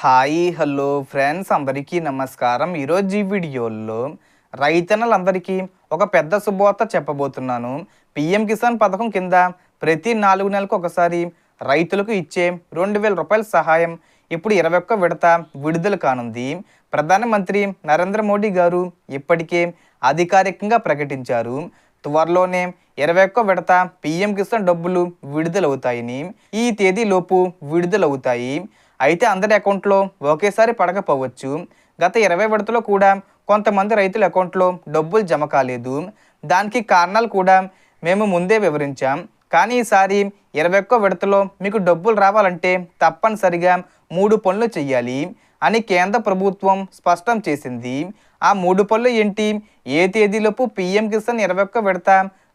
Hi hello friends అందరికీ నమస్కారం. ఈరోజు ఈ వీడియోలో రైతన్నలందరికీ ఒక పెద్ద శుభవార్త చెప్పబోతున్నాను. పిఎం కిసాన్ పథకం కింద ప్రతి నాలుగు నెలలకు ఒకసారి రైతులకు ఇచ్చే రెండు వేల రూపాయల సహాయం ఇప్పుడు ఇరవై ఒక్క విడత విడుదల కానుంది. ప్రధానమంత్రి నరేంద్ర మోడీ గారు ఇప్పటికే అధికారికంగా ప్రకటించారు. త్వరలోనే ఇరవై ఒక్క విడత పిఎం కిసాన్ డబ్బులు విడుదలవుతాయని ఈ తేదీలోపు విడుదలవుతాయి. అయితే అందరి అకౌంట్లో ఒకేసారి పడకపోవచ్చు. గత ఇరవై విడతలో కూడా కొంతమంది రైతుల అకౌంట్లో డబ్బులు జమ కాలేదు. దానికి కారణాలు కూడా మేము ముందే వివరించాం. కానీ ఈసారి ఇరవై ఒక్క విడతలో మీకు డబ్బులు రావాలంటే తప్పనిసరిగా మూడు పనులు చేయాలి అని కేంద్ర ప్రభుత్వం స్పష్టం చేసింది. ఆ మూడు పనులు ఏంటి? ఏ తేదీలోపు పిఎం కిసాన్ ఇరవై ఒక్క విడత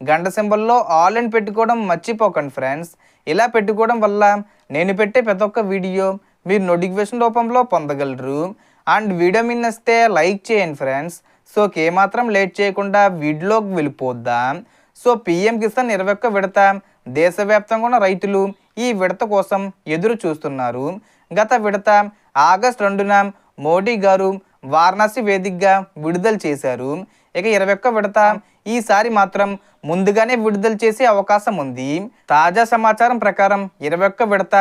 గంట సింబల్లో ఆల్ అండ్ పెట్టుకోవడం మర్చిపోకండి ఫ్రెండ్స్ ఇలా పెట్టుకోవడం వల్ల నేను పెట్టే ప్రతి ఒక్క వీడియో మీరు నోటిఫికేషన్ రూపంలో పొందగలరు. అండ్ వీడియో మీద నచ్చితే లైక్ చేయండి ఫ్రెండ్స్ సో ఏమాత్రం లేట్ చేయకుండా వీడియోకి వెళ్ళిపోద్దాం. సో పిఎం కిసాన్ ఇరవై ఒక్క విడత దేశవ్యాప్తంగా ఉన్న రైతులు ఈ విడత కోసం ఎదురు చూస్తున్నారు. గత విడత ఆగస్ట్ రెండున మోడీ గారు వారణాసి వేదికగా విడుదల చేశారు. ఇక ఇరవై ఒక్క విడత. ఈసారి మాత్రం ముందుగానే విడుదల చేసే అవకాశం ఉంది. తాజా సమాచారం ప్రకారం ఇరవై ఒక్క విడత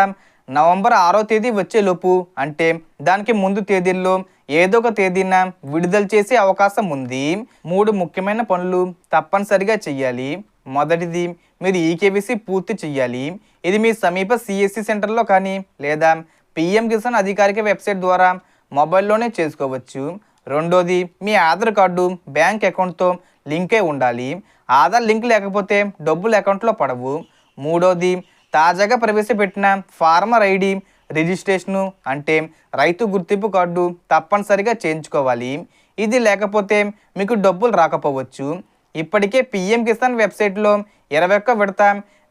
నవంబర్ ఆరో తేదీ వచ్చేలోపు అంటే దానికి ముందు తేదీల్లో ఏదో ఒక తేదీన విడుదల చేసే అవకాశం ఉంది. మూడు ముఖ్యమైన పనులు తప్పనిసరిగా చెయ్యాలి. మొదటిది మీరు ఈకేబీసీ పూర్తి చెయ్యాలి. ఇది మీ సమీప సిఎస్సి సెంటర్లో కానీ లేదా పిఎం కిసాన్ అధికారిక వెబ్సైట్ ద్వారా మొబైల్లోనే చేసుకోవచ్చు. రెండోది మీ ఆధార్ కార్డు బ్యాంక్ అకౌంట్తో లింక్ అయి ఉండాలి. ఆధార్ లింక్ లేకపోతే డబ్బులు అకౌంట్లో పడవు. మూడోది తాజాగా ప్రవేశపెట్టిన ఫార్మర్ ఐడి రిజిస్ట్రేషను అంటే రైతు గుర్తింపు కార్డు తప్పనిసరిగా చేయించుకోవాలి. ఇది లేకపోతే మీకు డబ్బులు రాకపోవచ్చు. ఇప్పటికే పిఎం కిసాన్ వెబ్సైట్లో ఇరవై ఒక్క విడత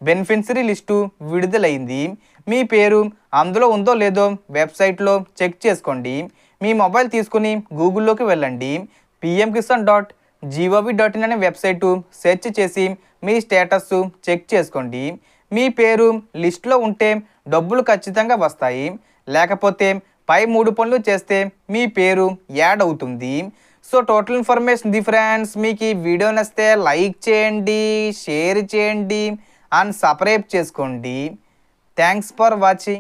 బెనిఫిషరీ లిస్టు విడుదలైంది. మీ పేరు అందులో ఉందో లేదో వెబ్సైట్లో చెక్ చేసుకోండి. మీ మొబైల్ తీసుకుని గూగుల్లోకి వెళ్ళండి. PM Kisan dot GOV dot in అనే వెబ్సైటు సెర్చ్ చేసి మీ స్టేటస్ చెక్ చేసుకోండి. మీ పేరు లిస్ట్లో ఉంటే డబ్బులు ఖచ్చితంగా వస్తాయి. లేకపోతే పై మూడు పనులు చేస్తే మీ పేరు యాడ్ అవుతుంది. So total information the friends. మీకు ఈ వీడియో నచ్చితే లైక్ చేయండి షేర్ చేయండి అండ్ సబ్స్క్రైబ్ చేసుకోండి. Thanks for watching.